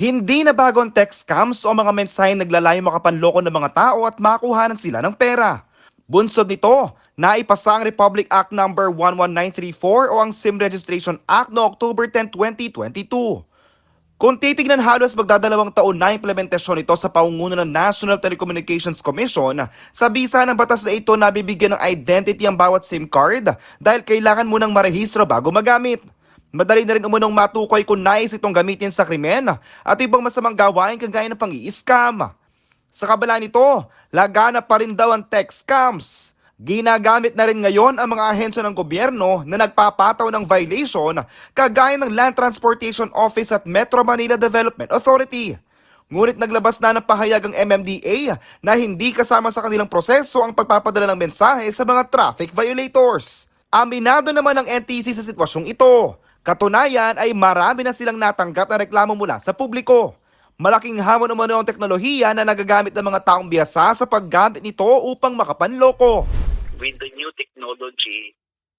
Hindi na bago ang text scams o mga mensaheng naglalayong makapanloko ng mga tao at makuhanan sila ng pera. Bunsod nito, naipasa ang Republic Act No. 11934 o ang SIM Registration Act no October 10, 2022. Kung titignan halos magdadalawang taon na implementasyon ito sa paunguno ng National Telecommunications Commission, sa bisa ng batas na ito nabibigyan ng identity ang bawat SIM card dahil kailangan munang marehistro bago magamit. Madali na rin umunong matukoy kung nais itong gamitin sa krimen at ibang masamang gawain kagaya ng pang-i-scam. Sa kabila nito, laganap pa rin daw ang tech scams. Ginagamit na rin ngayon ang mga ahensya ng gobyerno na nagpapataw ng violation kagaya ng Land Transportation Office at Metro Manila Development Authority. Ngunit naglabas na ng pahayag ang MMDA na hindi kasama sa kanilang proseso ang pagpapadala ng mensahe sa mga traffic violators. Aminado naman ang NTC sa sitwasyong ito. Katunayan ay marami na silang natanggap na reklamo mula sa publiko. Malaking hamon umano ang teknolohiya na nagagamit ng mga taong biyasa sa paggamit nito upang makapanloko. With the new technology,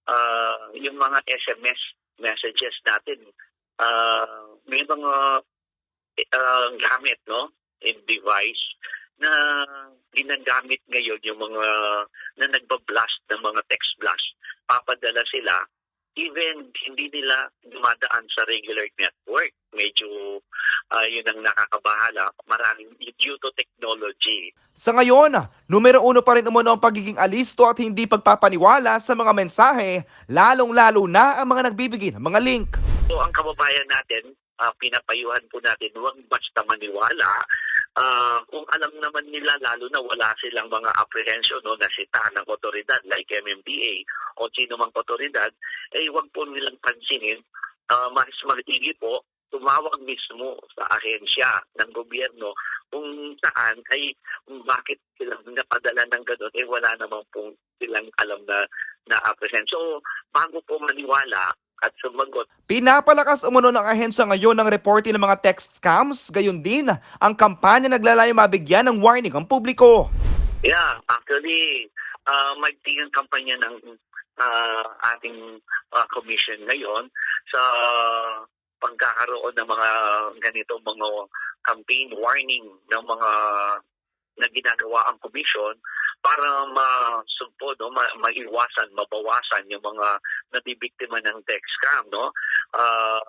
uh, yung mga SMS messages natin, uh, may mga uh, gamit, no? In device na ginagamit ngayon yung mga na nagbablast ng mga text blast. Papadala sila even hindi nila dumadaan sa regular network. Medyo uh, yun ang nakakabahala. Maraming due to technology. Sa ngayon, numero uno pa rin umano ang pagiging alisto at hindi pagpapaniwala sa mga mensahe, lalong-lalo na ang mga nagbibigay ng mga link. So ang kababayan natin, ah, pinapayuhan po natin, huwag basta maniwala. Ah, kung alam naman nila, lalo na wala silang mga apprehension no, na sita ng otoridad like MMDA o sino mang otoridad, eh huwag po nilang pansinin. Ah, mas maigi po, tumawag mismo sa ahensya ng gobyerno kung saan ay kung bakit sila napadala ng gano'n, eh wala namang pong silang alam na na apprehend. So, bago po maniwala at sumagot, Pinapalakas umano ng ahensya ngayon ng reporting ng mga text scams, gayon din ang kampanya naglalayong mabigyan ng warning ang publiko. Yeah, actually, uh, magtingang kampanya ng ah, ating ah, commission ngayon sa pagkakaroon ng mga ganito mga campaign warning ng mga na ginagawa ang commission para masugpo no ma- maiwasan mabawasan yung mga nabibiktima ng text scam no? Ah,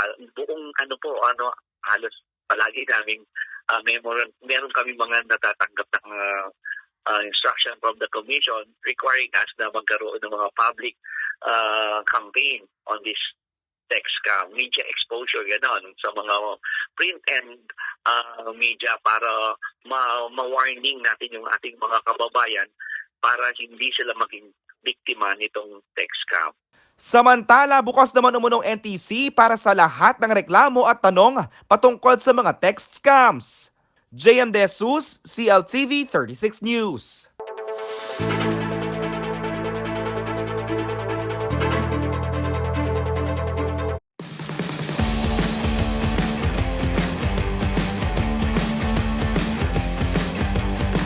ha- buong ano po ano halos palagi naming uh, meron meron kami mga natatanggap ng ah, uh, instruction from the commission requiring us na magkaroon ng mga public uh, campaign on this text scam, media exposure, gano'n, sa mga print and uh, media para ma- ma-warning natin yung ating mga kababayan para hindi sila maging biktima nitong text scam. Samantala, bukas naman umunong NTC para sa lahat ng reklamo at tanong patungkol sa mga text scams. JM De Jesus, CLTV 36 News.